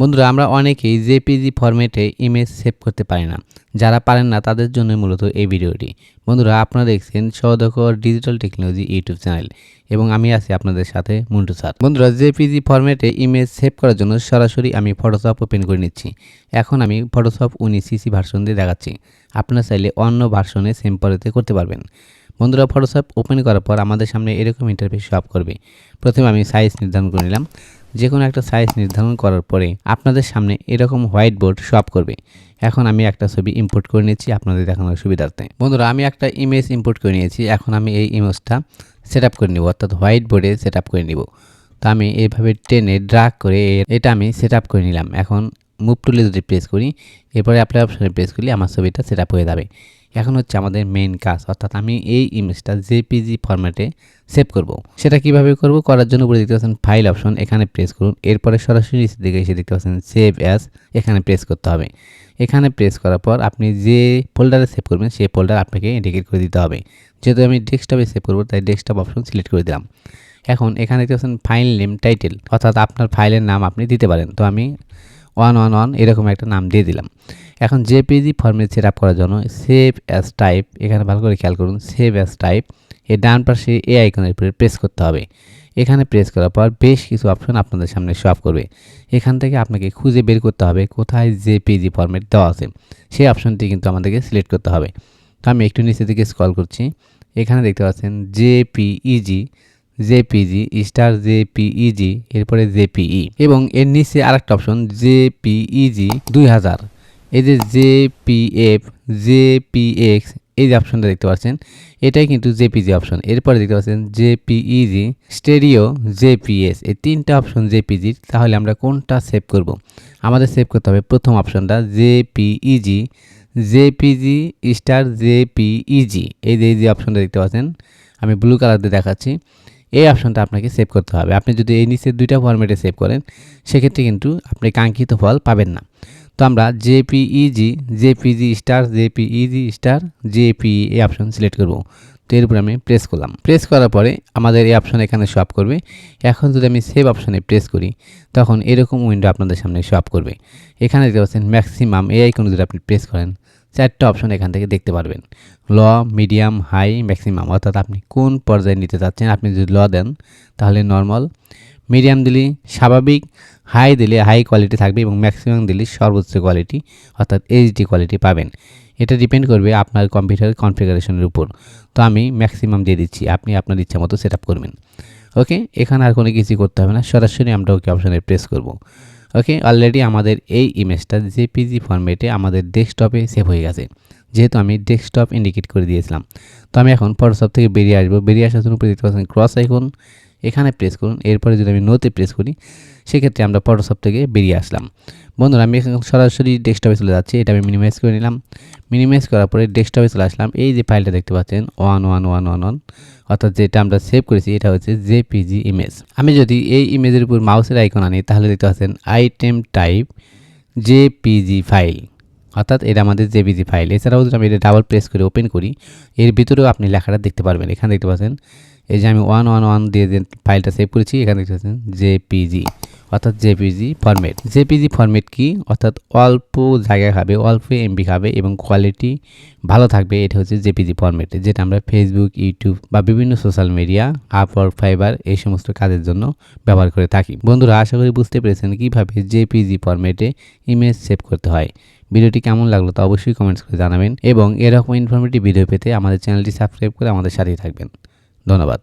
বন্ধুরা, আমরা অনেকেই জেপিজি ফরম্যাটে ইমেজ সেভ করতে পারি না। যারা পারেন না, তাদের জন্য মূলত এই ভিডিওটি। বন্ধুরা, আপনারা দেখছেন সদকর ডিজিটাল টেকনোলজি ইউটিউব চ্যানেল এবং আমি আছি আপনাদের সাথে মুন্টু স্যার। বন্ধুরা, জেপিজি ফরম্যাটে ইমেজ সেভ করার জন্য সরাসরি আমি ফটোশপ ওপেন করে নিচ্ছি। এখন আমি ফটোশপ উনিশ সিসি ভার্সন দিয়ে দেখাচ্ছি। আপনারা চাইলে অন্য ভার্সনে সেম পরেতে করতে পারবেন। বন্ধুরা ফটোশপ ওপেন করার পর আমাদের সামনে এরকম ইন্টারফেস শপ করবে। প্রথমে আমি সাইজ নির্ধারণ করে নিলাম। যে কোনো একটা সাইজ নির্ধারণ করার পরে আপনাদের সামনে এরকম হোয়াইট বোর্ড শপ করবে। এখন আমি একটা ছবি ইম্পোর্ট করে নিয়েছি আপনাদের দেখানোর সুবিধার্থে। বন্ধুরা, আমি একটা ইমেজ ইম্পোর্ট করে নিয়েছি। এখন আমি এই ইমেজটা সেট আপ করে নিব, অর্থাৎ হোয়াইট বোর্ডে সেট আপ করে নিব। তো আমি এইভাবে টেনে ড্রাগ করে এটা আমি সেট আপ করে নিলাম। এখন মুভ টুলে যদি প্রেস করি, এরপরে অ্যাপ্লাই অপশনে প্রেস করলে আমার ছবিটা সেট আপ হয়ে যাবে। এখন হচ্ছে আমাদের মেইন কাজ। অর্থাৎ আমি এই ইমেজটা জেপিজি ফরম্যাটে সেভ করব। সেটা কীভাবে করব? করার জন্য উপরে দেখতে পাচ্ছেন ফাইল অপশন এখানে প্রেস করুন। এরপরে সরাসরি নিচের দিকে এসে দেখতে পাচ্ছেন সেভ অ্যাস এখানে প্রেস করতে হবে। এখানে প্রেস করার পর আপনি যে ফোল্ডারে সেভ করবেন, সেই ফোল্ডার আপনাকে ইন্ডিকেট করে দিতে হবে। যেহেতু আমি ডেস্কটপে সেভ করব, তাই ডেস্কটপ অপশন সিলেক্ট করে দিলাম। এখন এখানে দেখতে পাচ্ছেন ফাইল নেম টাইটেল অর্থাৎ আপনার ফাইলের নাম আপনি দিতে পারেন। তো আমি ওয়ান ওয়ান ওয়ান এরকম একটা নাম দিয়ে দিলাম। এখন জেপিজি ফর্মেট সেট আপ করার জন্য সেভ অ্যাস টাইপ এখানে ভালো করে খেয়াল করুন সেভ অ্যাস টাইপের ডান পাশে এ আইকনের উপরে প্রেস করতে হবে। এখানে প্রেস করার পর বেশ কিছু অপশন আপনাদের সামনে শো করবে। এখান থেকে আপনাকে খুঁজে বের করতে হবে কোথায় জেপিজি ফর্মেট দেওয়া আছে। সেই অপশনটি কিন্তু আমাদেরকে সিলেক্ট করতে হবে। তো আমি একটু নিচে দিকে স্ক্রল করছি। এখানে দেখতে পাচ্ছেন জেপিইজি জেপিজি, স্টার জেপিইজি, এরপরে জেপিই এবং এর নিচে আরেকটা অপশন জেপিইজি দুই হাজার। এই যে জেপিএফ, জেপিএক্স, এই যে অপশনটা দেখতে পাচ্ছেন, এটাই কিন্তু জেপিজি অপশন এরপরে দেখতে পাচ্ছেন জেপিইজি, স্টেরিও, জেপিএস, এই তিনটা অপশন জেপিজির তাহলে আমরা কোনটা সেভ করব? আমাদের সেভ করতে হবে প্রথম অপশনটা জেপিইজি, জেপিজি, স্টার জেপিইজি। এই যে এই যে অপশনটা দেখতে পাচ্ছেন, আমি ব্লু কালার দিয়ে দেখাচ্ছি। এই অপশনটা আপনাকে সেভ করতে হবে। আপনি যদি এই নিচের দুইটা ফরম্যাটে সেভ করেন, সেক্ষেত্রে কিন্তু আপনি কাঙ্ক্ষিত ফল পাবেন না। তো আমরা JPEG JPG star JPEG star JP এই অপশন সিলেক্ট করব। তো এর উপরে আমি প্রেস করলাম। প্রেস করার পরে আমাদের এই অপশন এখানে শপ করবে। এখন যদি আমি সেভ অপশনে প্রেস করি, তখন এরকম উইন্ডো আপনাদের সামনে শপ করবে। এখানে দেখতে পাচ্ছেন ম্যাক্সিমাম এই আইকন যদি আপনি প্রেস করেন চারটা অপশন এখান থেকে দেখতে পারবেন। ল মিডিয়াম হাই ম্যাক্সিমাম অর্থাৎ আপনি কোন পর্যায়ে নিতে চাচ্ছেন, আপনি যদি ল দেন, তাহলে নর্মাল মিডিয়াম দিলে স্বাভাবিক হাই দিলে হাই কোয়ালিটি থাকবে এবং ম্যাক্সিমাম দিলে সর্বোচ্চ কোয়ালিটি অর্থাৎ এইচডি কোয়ালিটি পাবেন। এটা ডিপেন্ড করবে আপনার কম্পিউটার কনফিগারেশনের উপর। তো আমি ম্যাক্সিমাম দিয়ে দিচ্ছি, আপনি আপনার ইচ্ছা মতো সেট করবেন। ওকে এখানে আর কোনো কিছু করতে হবে না। সরাসরি আমরা ওকে অপশানে প্রেস করব। ওকে অলরেডি আমাদের এই ইমেজটা জেপিজি ফরম্যাটে আমাদের ডেস্কটপে সেভ হয়ে গেছে। যেহেতু আমি ডেস্কটপ ইন্ডিকেট করে দিয়েছিলাম। তো আমি এখন ফটোশপ থেকে বেরিয়ে আসব। বেরিয়ে আসার জন্য উপরে ক্রস আইকন এখানে প্রেস করুন, এরপরে যদি আমি নোতে প্রেস করি, সেক্ষেত্রে আমরা ফটোশপ থেকে বেরিয়ে আসলাম। বন্ধুরা, আমি এখন সরাসরি ডেস্কটপে চলে যাচ্ছি, এটা আমি মিনিমাইজ করে নিলাম। মিনিমাইজ করার পরে ডেস্কটপে চলে আসলাম। এই যে ফাইলটা দেখতে পাচ্ছেন one one one one one অর্থাৎ যেটা আমরা সেভ করেছি, এটা হচ্ছে জেপিজি ইমেজ আমি যদি এই ইমেজের উপর মাউসের আইকন আনি, তাহলে দেখতে পাচ্ছেন আইটেম টাইপ জেপিজি ফাইল অর্থাৎ এটা আমাদের জেপিজি ফাইল এছাড়াও যদি আমি এটা ডাবল প্রেস করে ওপেন করি, এর ভিতরেও আপনি লেখাটা দেখতে পারবেন। এখানে দেখতে পাচ্ছেন এই যে আমি ওয়ান ওয়ান ওয়ান দিয়ে ফাইলটা সেভ করেছি, এখানে দেখতে পাচ্ছেন জেপিজি অর্থাৎ জেপিজি ফরম্যাট জেপিজি ফরম্যাট কি? অর্থাৎ অল্প জায়গায় খাবে, অল্প এমবি খাবে এবং কোয়ালিটি ভালো থাকবে, এটা হচ্ছে জেপিজি ফরম্যাট যেটা আমরা ফেসবুক ইউটিউব বা বিভিন্ন সোশ্যাল মিডিয়া আপওয়ার্ক ফাইবার এই সমস্ত কাজের জন্য ব্যবহার করে থাকি। বন্ধুরা, আশা করি বুঝতে পেরেছেন কীভাবে জেপিজি ফরম্যাটে ইমেজ সেভ করতে হয়। ভিডিওটি কেমন লাগল তা অবশ্যই কমেন্টস করে জানাবেন এবং এরকম ইনফরমেটিভ ভিডিও পেতে আমাদের চ্যানেলটি সাবস্ক্রাইব করে আমাদের সাথেই থাকবেন। ধন্যবাদ।